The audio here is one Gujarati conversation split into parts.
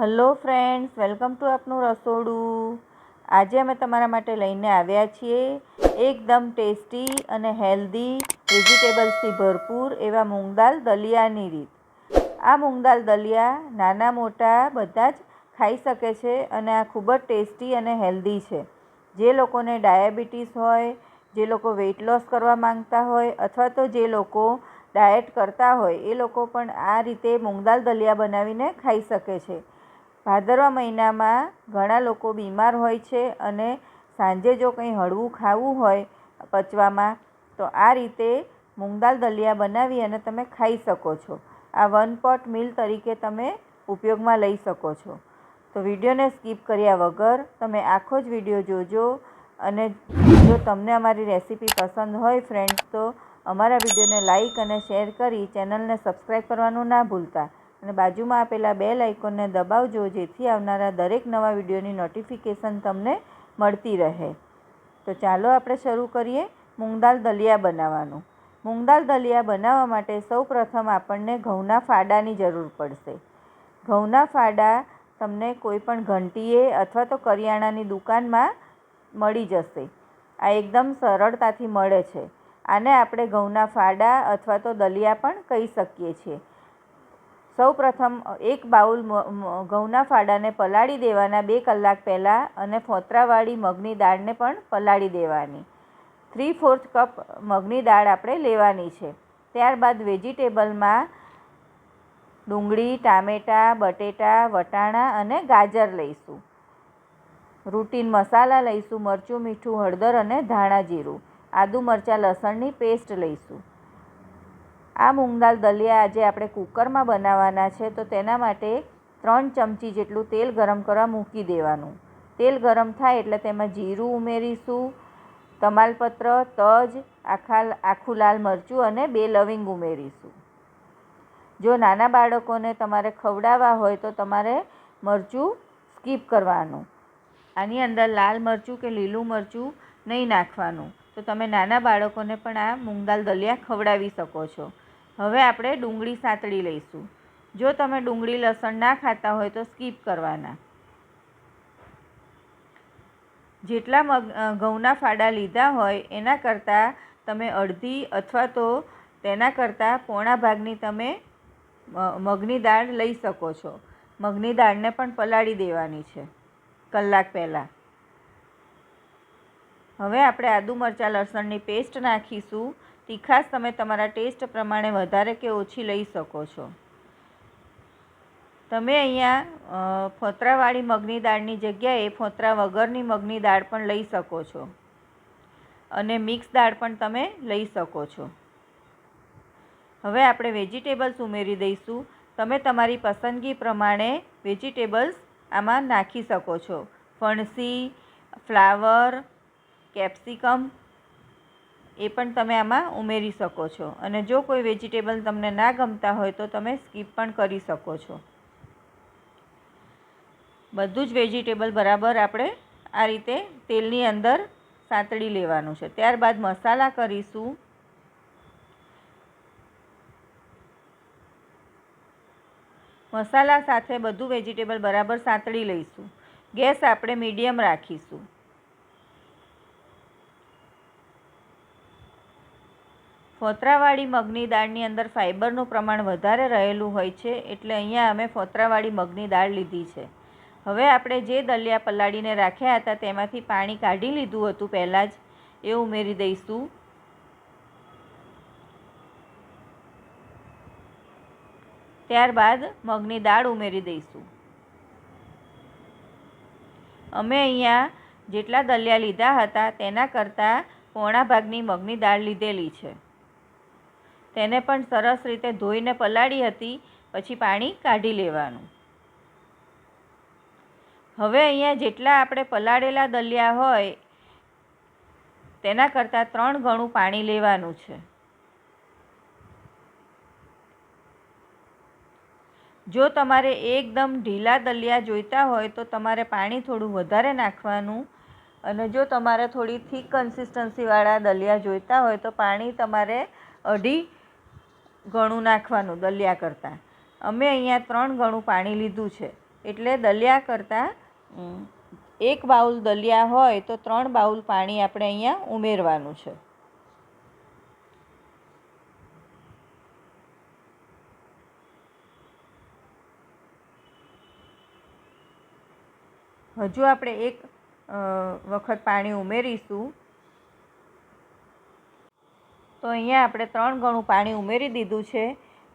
હલો ફ્રેન્ડ્સ, વેલકમ ટુ આપનું રસોડું. આજે અમે તમારા માટે લઈને આવ્યા છીએ એકદમ ટેસ્ટી અને હેલ્ધી વેજીટેબલ્સથી ભરપૂર એવા મૂંગદાલ દલિયાની રીત. આ મૂંગદાલ દલિયા નાના મોટા બધા જ ખાઈ શકે છે અને આ ખૂબ જ ટેસ્ટી અને હેલ્ધી છે. જે લોકોને ડાયાબિટીસ હોય, જે લોકો વેઇટ લોસ કરવા માંગતા હોય અથવા તો જે લોકો ડાયટ કરતા હોય, એ લોકો પણ આ રીતે મૂંગદાલ દલિયા બનાવીને ખાઈ શકે છે. ભાદરવા મહિનામાં ઘણા લોકો બીમાર હોય છે અને સાંજે જો કંઈ હળવું ખાવું હોય પચવામાં, તો આ રીતે મૂંગ દાલ દલિયા બનાવી અને તમે ખાઈ શકો છો. આ વન પોટ મીલ તરીકે તમે ઉપયોગમાં લઈ શકો છો. તો વિડીયોને સ્કીપ કર્યા વગર તમે આખો જ વીડિયો જોજો અને જો તમને અમારી રેસીપી પસંદ હોય ફ્રેન્ડ્સ તો અમારા વિડીયોને લાઇક અને શેર કરી ચેનલને સબસ્ક્રાઈબ કરવાનું ના ભૂલતા. અને બાજુમાં આપેલા બે લાઇકોનને દબાવજો, જેથી આવનારા દરેક નવા વિડીયોની નોટિફિકેશન તમને મળતી રહે. તો ચાલો આપણે શરૂ કરીએ મૂંગદાલ દલિયા બનાવવાનું. મૂંગદાલ દલિયા બનાવવા માટે સૌ પ્રથમ આપણને ઘઉંના ફાડાની જરૂર પડશે. ઘઉંના ફાડા તમને કોઈપણ ઘંટીએ અથવા તો કરિયાણાની દુકાનમાં મળી જશે. આ એકદમ સરળતાથી મળે છે. આને આપણે ઘઉંના ફાડા અથવા તો દલિયા પણ કહી શકીએ છીએ. સૌ પ્રથમ એક બાઉલ ઘઉંના ફાડાને પલાળી દેવાના બે કલાક પહેલાં અને ફોતરાવાળી મગની દાળને પણ પલાળી દેવાની. થ્રી ફોર્થ કપ મગની દાળ આપણે લેવાની છે. ત્યારબાદ વેજીટેબલમાં ડુંગળી, ટામેટાં, બટેટા, વટાણા અને ગાજર લઈશું. રૂટીન મસાલા લઈશું, મરચું, મીઠું, હળદર અને ધાણા જીરું. આદુ મરચાં, લસણની પેસ્ટ લઈશું. આ મૂંગ દાલ દલિયા આજે આપણે કુકરમાં બનાવવાના છે, તો તેના માટે ત્રણ ચમચી જેટલું તેલ ગરમ કરવા મૂકી દેવાનું. તેલ ગરમ થાય એટલે તેમાં જીરું ઉમેરીશું, તમાલપત્ર, તજ, આખા આખું લાલ મરચું અને બે લવિંગ ઉમેરીશું. જો નાના બાળકોને તમારે ખવડાવવા હોય તો તમારે મરચું સ્કીપ કરવાનું. આની અંદર લાલ મરચું કે લીલું મરચું નહીં નાખવાનું. તો તમે નાના બાળકોને પણ આ મૂંગ દાલ દલિયા ખવડાવી શકો છો. હવે આપણે ડુંગળી સાતળી લઈશું. જો તમે ડુંગળી લસણ ના ખાતા હોય તો સ્કીપ કરવાના. જેટલા મગ ઘઉંના ફાડા લીધા હોય એના કરતાં તમે અડધી અથવા તો તેના કરતાં પોણા ભાગની તમે મગની દાળ લઈ શકો છો. મગની દાળને પણ પલાળી દેવાની છે, કલાક પહેલાં. હવે આપણે આદુ મરચાં લસણની પેસ્ટ નાખીશું. તીખાશ તમે તમારા ટેસ્ટ પ્રમાણે વધારે કે ઓછી લઈ શકો છો. તમે અહીંયા ફોતરાવાળી મગની દાળની જગ્યાએ ફોતરા વગરની મગની દાળ પણ લઈ શકો છો. અને મિક્સ દાળ પણ તમે લઈ શકો છો. હવે આપણે વેજીટેબલ્સ ઉમેરી દઈશું. તમે તમારી પસંદગી પ્રમાણે વેજીટેબલ્સ આમાં નાખી શકો છો. ફણસી, ફ્લાવર કેપ્સિકમ, એ પણ તમે આમાં ઉમેરી શકો છો. અને જો કોઈ વેજીટેબલ તમને ના ગમતા હોય તો તમે સ્કીપ પણ કરી શકો છો. બધું જ વેજીટેબલ બરાબર આપણે આ રીતે તેલની અંદર સાંતળી લેવાનું છે. ત્યારબાદ મસાલા કરીશું. મસાલા સાથે બધું વેજીટેબલ બરાબર સાંતળી લઈશું. ગેસ આપણે મીડિયમ રાખીશું. ફોતરાવાળી મગની દાળની અંદર ફાઇબરનું પ્રમાણ વધારે રહેલું હોય છે એટલે અહીંયા અમે ફોતરાવાળી મગની દાળ લીધી છે. હવે આપણે જે દલિયા પલાળીને રાખ્યા હતા તેમાંથી પાણી કાઢી લીધું હતું પહેલાં જ. એ ઉમેરી દઈશું. ત્યારબાદ મગની દાળ ઉમેરી દઈશું. અમે અહીંયા જેટલા દલિયા લીધા હતા તેના કરતાં પોણા ભાગની મગની દાળ લીધેલી છે. તેને પણ સરસ રીતે ધોઈને પલાળી હતી, પછી પાણી કાઢી લેવાનું. હવે અહીંયા જેટલા આપણે પલાળેલા દલિયા હોય, તેના કરતાં ત્રણ ગણું પાણી લેવાનું છે. જો તમારે એકદમ ઢીલા દલિયા જોઈતા હોય, તો તમારે પાણી થોડું વધારે નાખવાનું અને જો તમારે થોડી થીક કન્સિસ્ટન્સીવાળા દલિયા જોઈતા હોય, તો પાણી તમારે અઢી ઘણું નાખવાનું દલિયા કરતાં. અમે અહીંયા ત્રણ ગણું પાણી લીધું છે. એટલે દલિયા કરતાં એક બાઉલ દલિયા હોય તો ત્રણ બાઉલ પાણી આપણે અહીંયા ઉમેરવાનું છે. હજુ આપણે એક વખત પાણી ઉમેરીશું. તો અહીંયા આપણે ત્રણ ગણું પાણી ઉમેરી દીધું છે.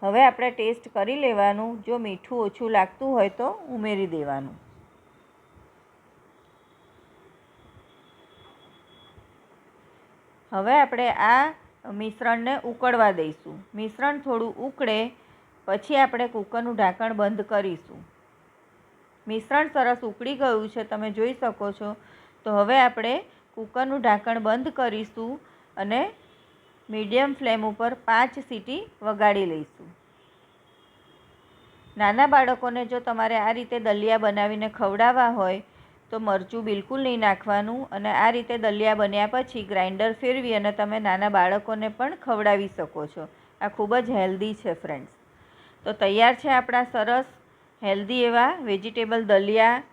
હવે આપણે ટેસ્ટ કરી લેવાનું. જો મીઠું ઓછું લાગતું હોય તો ઉમેરી દેવાનું. હવે આપણે આ મિશ્રણને ઉકળવા દઈશું. મિશ્રણ થોડું ઉકળે, પછી આપણે કૂકરનું ઢાંકણ બંધ કરીશું. મિશ્રણ સરસ ઉકળી ગયું છે, તમે જોઈ શકો છો. તો હવે આપણે કૂકરનું ઢાંકણ બંધ કરીશું અને મીડિયમ ફ્લેમ ઉપર પાંચ સીટી વગાડી લઈશું. નાના બાળકોને જો તમારે આ રીતે દલિયા બનાવીને ખવડાવવા હોય, તો મરચું બિલકુલ નહીં નાખવાનું અને આ રીતે દલિયા બન્યા પછી ગ્રાઇન્ડર ફેરવી અને તમે નાના બાળકોને પણ ખવડાવી શકો છો. આ ખૂબ જ હેલ્ધી છે ફ્રેન્ડ્સ. તો તૈયાર છે આપણા સરસ, હેલ્ધી એવા વેજીટેબલ દલિયા.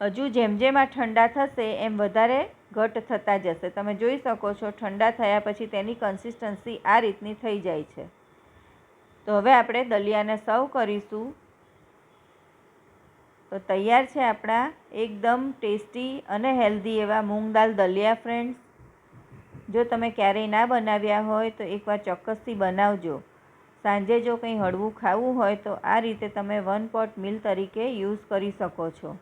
હજુ જેમ જેમ આ ઠંડા થશે, એમ વધારે ઘટ થતા જશે. તમે જોઈ શકો છો, ઠંડા થયા પછી તેની કન્સિસ્ટન્સી આ રીતની થઈ જાય છે. તો હવે આપણે દલિયાને સર્વ કરીશું. તો તૈયાર છે આપણા એકદમ ટેસ્ટી અને હેલ્ધી એવા મૂંગ દાલ દલિયા ફ્રેન્ડ્સ જો તમે ક્યારેય ના બનાવ્યા હોય તો એકવાર ચોક્કસથી બનાવજો. સાંજે જો કંઈ હળવું ખાવું હોય તો આ રીતે તમે વન પોટ મીલ તરીકે યુઝ કરી શકો છો.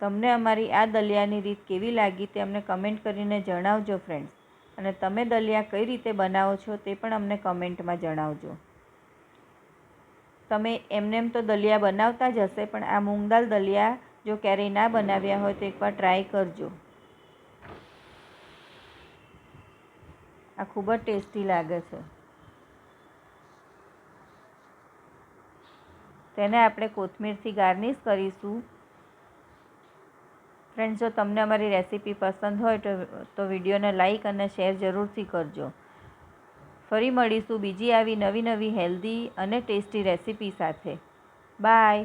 તમને અમારી આ દલિયાની રીત કેવી લાગી તે અમને કમેન્ટ કરીને જણાવજો ફ્રેન્ડ્સ અને તમે દલિયા કઈ રીતે બનાવો છો તે પણ અમને કમેન્ટમાં જણાવજો. તમે એમને એમ તો દલિયા બનાવતા જ હશે, પણ આ મૂંગ દાલ દલિયા જો ક્યારેય ના બનાવ્યા હોય તો એકવાર ટ્રાય કરજો. આ ખૂબ જ ટેસ્ટી લાગે છે. તેને આપણે કોથમીરથી ગાર્નિશ કરીશું. ફ્રેન્ડ્સ જો તમને અમારી રેસીપી પસંદ હોય તો તો વિડીયોને લાઇક અને શેર જરૂરથી કરજો. ફરી મળીશું બીજી આવી નવી નવી હેલ્ધી અને ટેસ્ટી રેસીપી સાથે. બાય